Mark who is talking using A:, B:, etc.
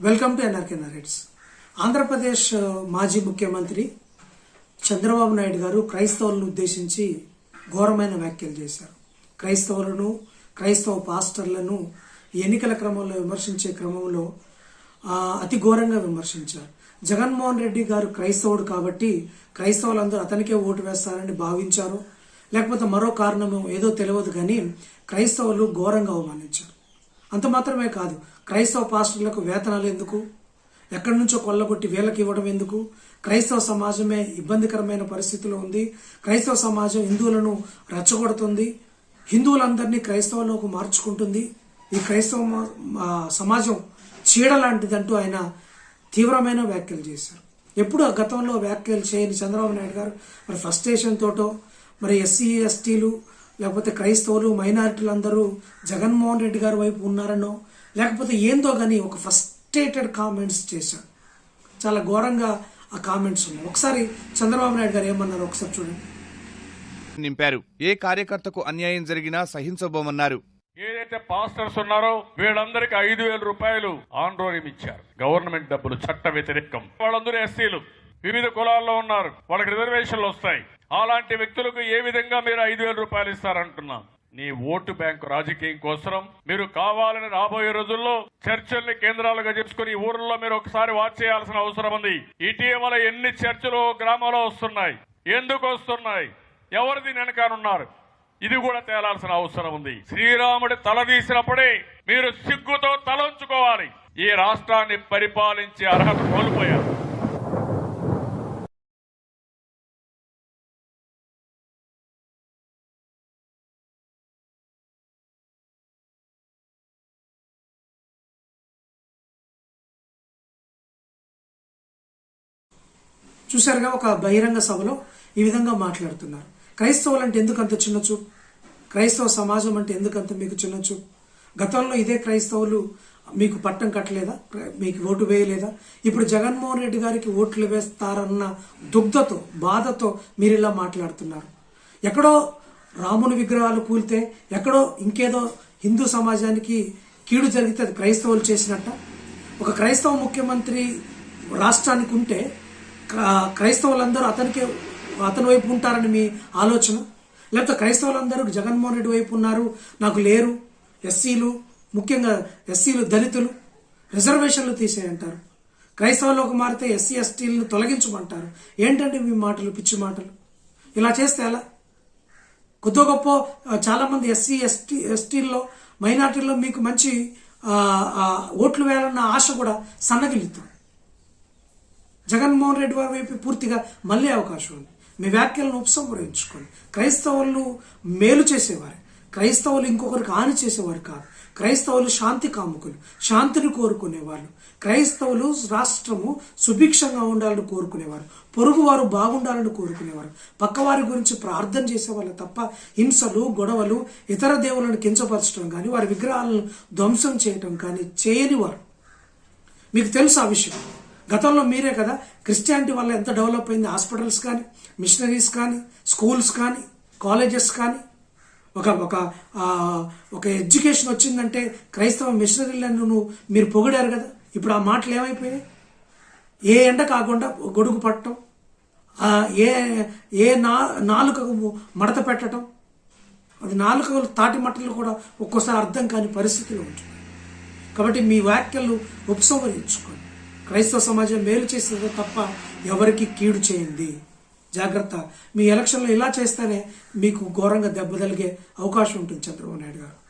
A: Welcome to NRK narrates Andhra Pradesh uh, మాజీ ముఖ్యమంత్రి చంద్రబాబు నాయుడు గారు క్రైస్తవులను ఉద్దేశించి ఘోరమైన వ్యాఖ్యలు చేశారు. క్రైస్తవులను క్రైస్తవ పాస్టర్లను ఎన్నికల క్రమంలో విమర్శించే క్రమంలో అతి ఘోరంగా విమర్శించారు. జగన్మోహన్ రెడ్డి గారు క్రైస్తవుడు కాబట్టి క్రైస్తవులందరూ అతనికే ఓటు వేస్తారని భావించారు. లేకపోతే మరో కారణము ఏదో తెలియదు కానీ క్రైస్తవులు ఘోరంగా అవమానించారు. అంత మాత్రమే కాదు క్రైస్తవ పాస్టర్లకు వేతనాలు ఎందుకు? ఎక్కడి నుంచో కొల్లగొట్టి వేలకు ఇవ్వడం ఎందుకు? క్రైస్తవ సమాజమే ఇబ్బందికరమైన పరిస్థితిలో ఉంది. క్రైస్తవ సమాజం హిందువులను రెచ్చగొడుతుంది. హిందువులందరినీ క్రైస్తవంలోకి మార్చుకుంటుంది. ఈ క్రైస్తవ సమాజం చీడ లాంటిదంటూ ఆయన తీవ్రమైన వ్యాఖ్యలు చేశారు. ఎప్పుడు ఆ గతంలో వ్యాఖ్యలు చేయని చంద్రబాబు నాయుడు గారు? మరి ఫస్టేషన్ తోటో మరి ఎస్సీ ఎస్టీలు లేకపోతే క్రైస్తవులు మైనారిటీలు అందరూ జగన్మోహన్ రెడ్డి గారి వైపు ఉన్నారనో లేకపోతే ఏందో కానీ ఒక ఫస్ట్రేటెడ్ కామెంట్స్ చేశారు. చాలా ఘోరంగా ఆ కామెంట్స్ ఉన్నాయి. ఒకసారి చంద్రబాబు నాయుడు గారు ఏమన్నారు? ఒకసారి చూడండి.
B: నింపారు. ఏ కార్యకర్తకు అన్యాయం జరిగినా సహించబోమన్నారు.
C: ఏదైతే పాస్టర్స్ ఉన్నారో వీళ్ళందరికీ ఐదు వేల రూపాయలు ఆండ్రోనియం ఇచ్చారు. గవర్నమెంట్ డబ్బులు చట్ట వ్యతిరేకం. వాళ్ళందరూ ఎస్సీలు. వివిధ కులాల్లో ఉన్నారు. వాళ్ళకి రిజర్వేషన్లు వస్తాయి. అలాంటి వ్యక్తులకు ఏ విధంగా మీరు ఐదు వేల రూపాయలు ఇస్తారంటున్నాం. నీ ఓటు బ్యాంకు రాజకీయం కోసం మీరు కావాలని రాబోయే రోజుల్లో చర్చల్ని కేంద్రాలుగా చేసుకుని ఈ ఊర్లలో మీరు ఒకసారి వాచ్ చేయాల్సిన అవసరం ఉంది. ఇటీవల ఎన్ని చర్చలు గ్రామాల్లో వస్తున్నాయి? ఎందుకు వస్తున్నాయి? ఎవరిది వెనకానున్నారు? ఇది కూడా తేలాల్సిన అవసరం ఉంది. శ్రీరాముడి తల తీసినప్పుడే మీరు సిగ్గుతో తల ఉంచుకోవాలి. ఈ రాష్ట్రాన్ని పరిపాలించే అర్హత కోల్పోయారు.
A: చూశారుగా ఒక బహిరంగ సభలో ఈ విధంగా మాట్లాడుతున్నారు. క్రైస్తవులు అంటే ఎందుకు అంత క్రైస్తవ సమాజం అంటే ఎందుకంత మీకు చిన్నచు? గతంలో ఇదే క్రైస్తవులు మీకు పట్టం కట్టలేదా? మీకు ఓటు వేయలేదా? ఇప్పుడు జగన్మోహన్ రెడ్డి గారికి ఓట్లు వేస్తారన్న దుగ్ధతో బాధతో మీరు ఇలా మాట్లాడుతున్నారు. ఎక్కడో రాముని విగ్రహాలు కూలితే ఎక్కడో ఇంకేదో హిందూ సమాజానికి కీడు జరిగితే అది క్రైస్తవులు చేసినట్ట? ఒక క్రైస్తవ ముఖ్యమంత్రి రాష్ట్రానికి ఉంటే క్రైస్తవులందరూ అతనికి అతని వైపు ఉంటారని మీ ఆలోచన? లేకపోతే క్రైస్తవులందరూ జగన్మోహన్ రెడ్డి వైపు ఉన్నారు నాకు లేరు ఎస్సీలు ముఖ్యంగా ఎస్సీలు దళితులు రిజర్వేషన్లు తీసేయంటారు. క్రైస్తవులకు మారితే ఎస్సీ ఎస్టీలను తొలగించమంటారు. ఏంటంటే మీ మాటలు పిచ్చి మాటలు? ఇలా చేస్తే ఎలా? కొద్ది గొప్ప చాలామంది ఎస్సీ ఎస్టీ ఎస్టీల్లో మైనార్టీల్లో మీకు మంచి ఓట్లు వేయాలన్న ఆశ కూడా సన్నగిలుతుంది జగన్మోహన్ రెడ్డి వారి వైపు పూర్తిగా మళ్ళీ అవకాశం ఉంది. మీ వ్యాఖ్యలను ఉపసంహరించుకోండి. క్రైస్తవులు మేలు చేసేవారు. క్రైస్తవులు ఇంకొకరికి హాని చేసేవారు కాదు. క్రైస్తవులు శాంతి కాముకులు శాంతిని కోరుకునేవాళ్ళు. క్రైస్తవులు రాష్ట్రము సుభిక్షంగా ఉండాలని కోరుకునేవారు. పొరుగువారు బాగుండాలని కోరుకునేవారు. పక్కవారి గురించి ప్రార్థన చేసేవాళ్ళు తప్ప హింసలు గొడవలు ఇతర దేవులను కించపరచడం కానీ వారి విగ్రహాలను ధ్వంసం చేయటం కానీ చేయనివారు. మీకు తెలుసు ఆ విషయం. గతంలో మీరే కదా క్రిస్టియానిటీ వల్ల ఎంత డెవలప్ అయింది? హాస్పిటల్స్ కానీ మిషనరీస్ కానీ స్కూల్స్ కానీ కాలేజెస్ కానీ. ఒక ఒక ఒక ఎడ్యుకేషన్ వచ్చిందంటే క్రైస్తవ మిషనరీలను నువ్వు మీరు పొగిడారు కదా. ఇప్పుడు ఆ మాటలు ఏమైపోయాయి ఏ ఎండ కాకుండా గొడుగు పట్టడం ఏ ఏ నా నాలుకకు మడత పెట్టడం అది నాలుకలు తాటి మట్టలు కూడా ఒక్కోసారి అర్థం కాని పరిస్థితిలో ఉంటుంది. కాబట్టి మీ వ్యాఖ్యలు ఉపసంహరించుకోండి. క్రైస్తవ సమాజం మేలు చేసిందో తప్ప ఎవరికి కీడు చేయండి. జాగ్రత్త. మీ ఎలక్షన్లు ఇలా చేస్తేనే మీకు ఘోరంగా దెబ్బ తలిగే అవకాశం ఉంటుంది చంద్రబాబు నాయుడు గారు.